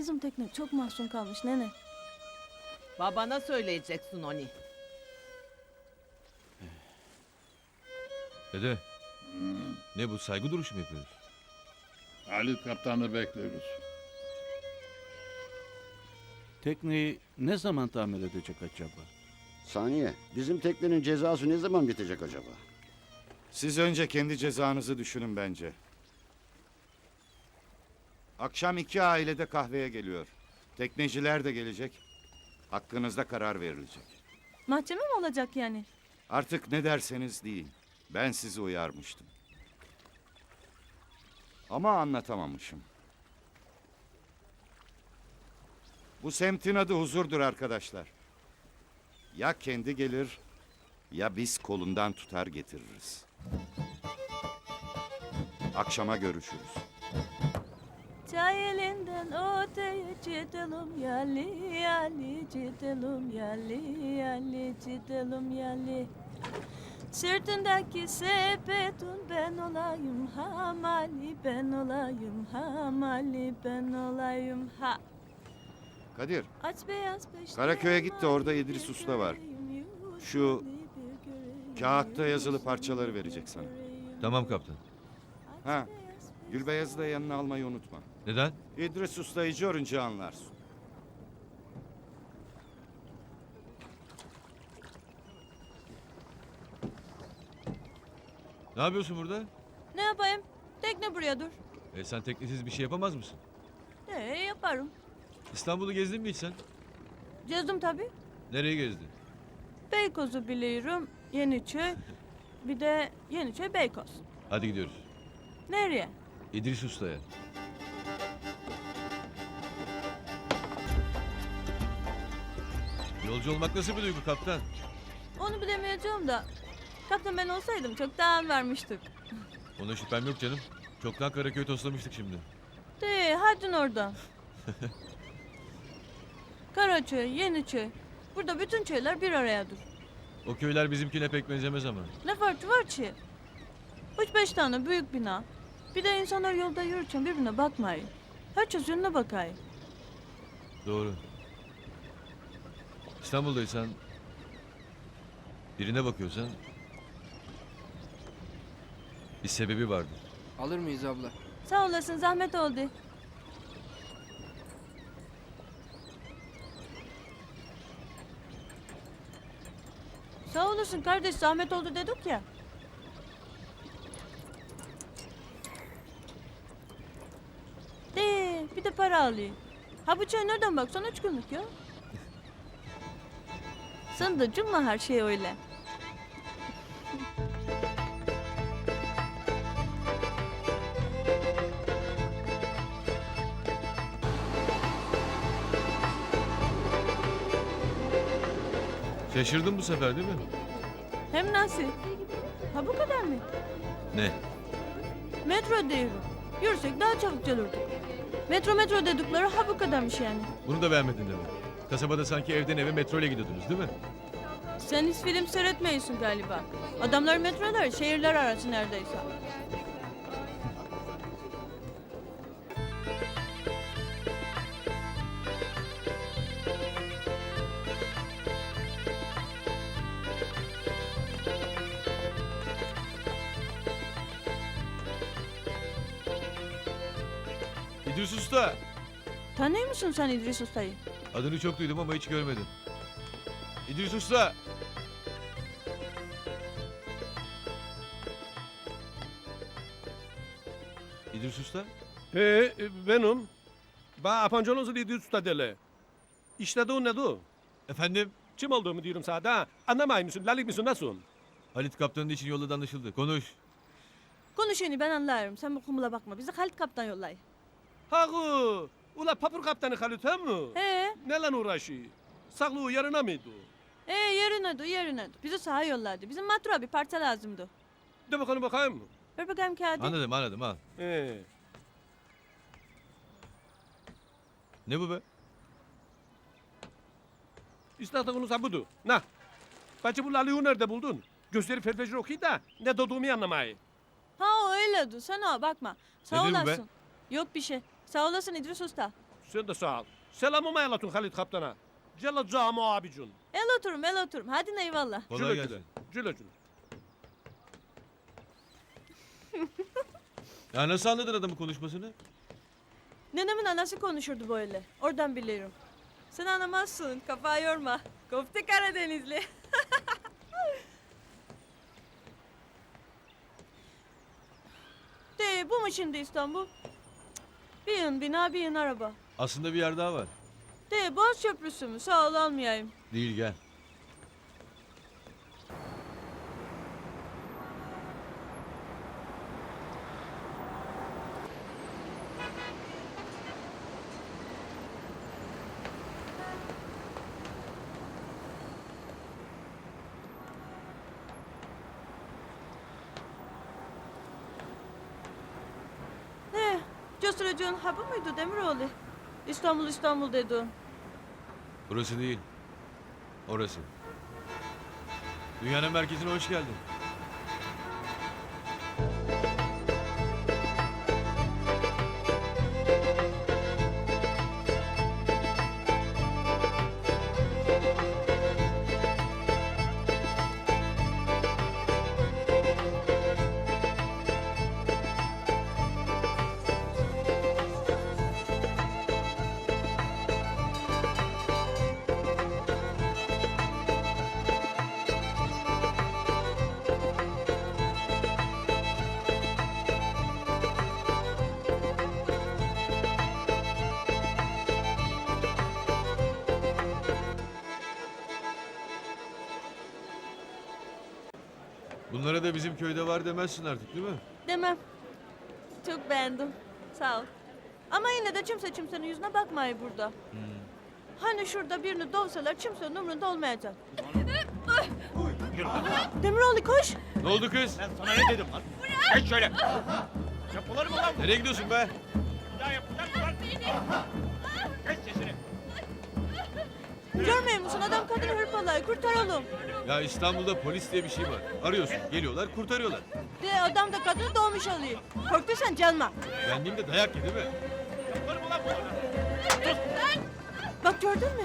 Bizim tekne çok mahzun kalmış nene. Babana söyleyeceksin onu. Dede. Ne bu saygı duruşu mu yapıyoruz? Halit kaptanı bekliyoruz. Tekneyi ne zaman tamir edecek acaba? Saniye, bizim teknenin cezası ne zaman bitecek acaba? Siz önce kendi cezanızı düşünün bence. Akşam iki ailede kahveye geliyor. Tekneciler de gelecek. Hakkınızda karar verilecek. Mahkeme mi olacak yani? Artık ne derseniz deyin. Ben sizi uyarmıştım. Ama anlatamamışım. Bu semtin adı huzurdur arkadaşlar. Ya kendi gelir ya biz kolundan tutar getiririz. Akşama görüşürüz. Çay elinden öteye gidelim yali yali gidelim yali yali gidelim yali. Sırtındaki sepetin ben olayım hamali ben olayım hamali ben olayım ha. Kadir, Aç beyaz peşte Karaköy'e git de orada İdris Usta var. Şu kağıtta yazılı parçaları verecek sana. Tamam kaptan. Ha, Gülbeyaz'ı da yanına almayı unutma. Neden? İdris Usta'yı görünce anlarsın. Ne yapıyorsun burada? Ne yapayım? Tekne buraya dur. E sen teknesiz bir şey yapamaz mısın? Ee yaparım. İstanbul'u gezdin mi hiç sen? Gezdim tabii. Nereye gezdin? Beykoz'u biliyorum. Yeniçöy. Bir de Yeniçöy Beykoz. Hadi gidiyoruz. Nereye? İdris Usta'ya. Yolcu olmak nasıl bir duygu kaptan? Onu bilemeyeceğim da. Kaptan ben olsaydım çoktan vermiştik. Ona şüphem yok canım. Çoktan Karaköy toslamıştık şimdi. De hadi oradan. Karaköy, Yeniçöy. Burada bütün köyler bir araya dur. O köyler bizimkine pek benzemez ama. Ne farkı var ki? Üç beş tane büyük bina. Bir de insanlar yolda yürürken birbirine bakmayın. Herkes yönüne bakayım. Doğru. İstanbul'daysan birine bakıyorsan bir sebebi vardır. Alır mıyız abla? Sağ olasın zahmet oldu. Sağ olasın kardeş zahmet oldu dedik ya. De bir de para alayım. Ha bu çay nereden baksan üç günlük ya. Sen de cümle her şey öyle. Şaşırdın bu sefer değil mi? Hem nasıl? Ha bu kadar mı? Ne? Metro diyorum. Yürüsek daha çabuk gelirdik. Metro metro dedikleri ha bu kadarmış yani. Bunu da beğenmedin demek. Kasabada sanki evden eve metro ile gidiyordunuz değil mi? Sen hiç film seyretmiyorsun galiba. Adamlar metrolar şehirler arası neredeyse. İdris Usta. Tanıyor musun sen İdris Usta'yı? Adını çok duydum ama hiç görmedim. İdris Usta. İdris Usta? He, e, benim. Ba apancolonuzu dedi usta dele. İşte de o ne de o? Efendim? Kim olduğumu diyorum sana da. Anlamay mısın? Lalik misin? Nasıl? Halit kaptanın için yolladı anlaşıldı. Konuş. Konuşuyorsun ben anlarım. Sen bu kumula bakma. Bizi Halit Kaptan yollay. Ha gu. Ula papur kaptanı Halit he mi? He, Ne lan uğraşı? Saklı yarına mıydı? he yerine dur yerine dur. Bizi sağa yolladı. Bizim matura bir parça lazımdı. De bakalım bakayım. Ver bakayım kağıdı. Anladım anladım al. He. Ne bu be? İstediğiniz ha budur. Na. Bacı bu Lali'yi nerede buldun? Gözleri felfecir okuyor da ne dediğimi anlamayı. Ha o öyle dur. Sen o bakma. Sağ Ne diyor bu be? olasın. Yok bir şey. Sağ olasın İdris Usta. Sen de sağ ol. Selamımı elatun Halit Kaptan'a. Cella Camo abicun. El oturum el oturum. Hadi eyvallah. Kolay Güle gelsin. Güle güle. Ya nasıl anladın adamın konuşmasını? Nenemin anası konuşurdu böyle. Oradan biliyorum. Sen anlamazsın. Kafa yorma. Kofte Karadenizli. De bu mu şimdi İstanbul? Bir yığın bina bir yığın araba. Aslında bir yer daha var. De Boğaz Köprüsü mü? Sağ ol almayayım. Değil gel. Ne? Cosuracığın ha bu muydu Demiroğlu? İstanbul İstanbul dedi. Burası değil. Orası. Dünyanın merkezine hoş geldin. Bunlara da bizim köyde var demezsin artık değil mi? Demem. Çok beğendim. Sağ ol. Ama yine de kimse kimsenin yüzüne bakmayı burada. Hani şurada birini dövseler kimsenin umrunda olmayacak. Demiroğlu koş. Ne oldu kız? Sana ne dedim lan? Geç şöyle. Yapılır mı lan? Nereye gidiyorsun be? Bir daha yapacak mı lan? Geç sesini. Görmüyor musun adam kadını hırpalıyor kurtaralım. Ya İstanbul'da polis diye bir şey var. Arıyorsun, geliyorlar, kurtarıyorlar. De adam da kadını doğmuş oluyor. Korktuysan canma. Benliğim de dayak yedi mi? Bak gördün mü?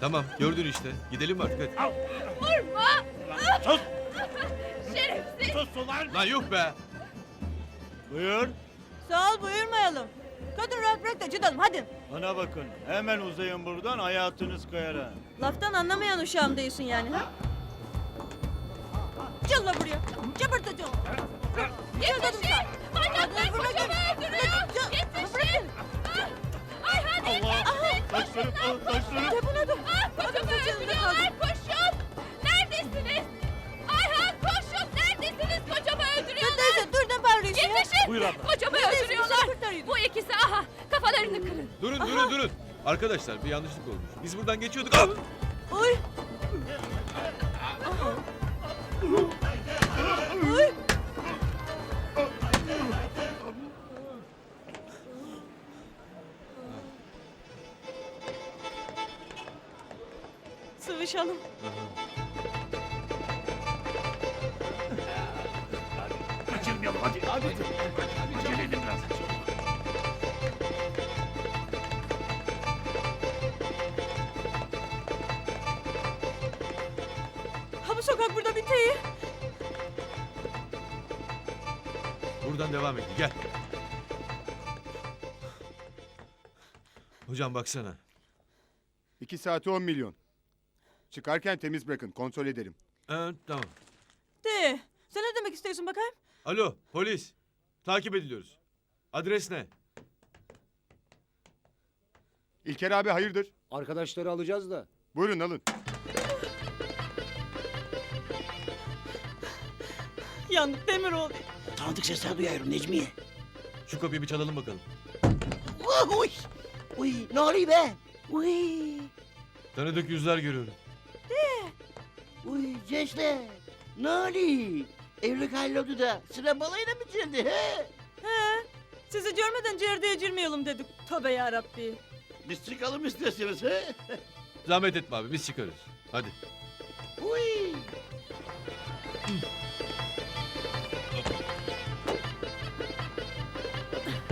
Tamam, gördün işte. Gidelim artık hadi. Sus. Sus ulan. Lan yok be. Buyur. Sağ ol buyurmayalım. Kadın rahat bırak da gidelim hadi. Bana bakın. Hemen uzayın buradan hayatınız kayar ha. Laftan anlamayan uşağım değilsin yani ha? Gel la buraya. Cıbırtacağım. Yetişin. Manyaklar kocamı öldürüyor. Yetişin. Ayhan Allah! Taşlarım, ah, taşlarım. Da. Kocamı öldürüyorlar koşun. Durun, durun, durun. Arkadaşlar bir yanlışlık olmuş. Biz buradan geçiyorduk. Ah! Oy. Oy. Sıvışalım. Kaçırmayalım sokak burada bitiyor. Buradan devam et. Gel. Hocam baksana. 2 saate 10 milyon. Çıkarken temiz bırakın, kontrol ederim. Ee, tamam. De. Sen ne demek istiyorsun bakayım? Alo, polis. Takip ediliyoruz. Adres ne? İlker abi hayırdır? Arkadaşları alacağız da. Buyurun alın. Yandık demir oldu. Tanıdık sesler duyuyorum Necmiye. Şu kapıyı bir çalalım bakalım. Uy! Uy! Ne oluyor be? Uy! Tanıdık yüzler görüyorum. Uy gençler! Ne oluyor? Evlilik halloldu da sıra balayına mı geldi he? He. Sizi görmeden ciğerdeye girmeyelim dedik. Tövbe yarabbi. Biz çıkalım istiyorsanız he? Zahmet etme abi biz çıkarız. Hadi. Uy!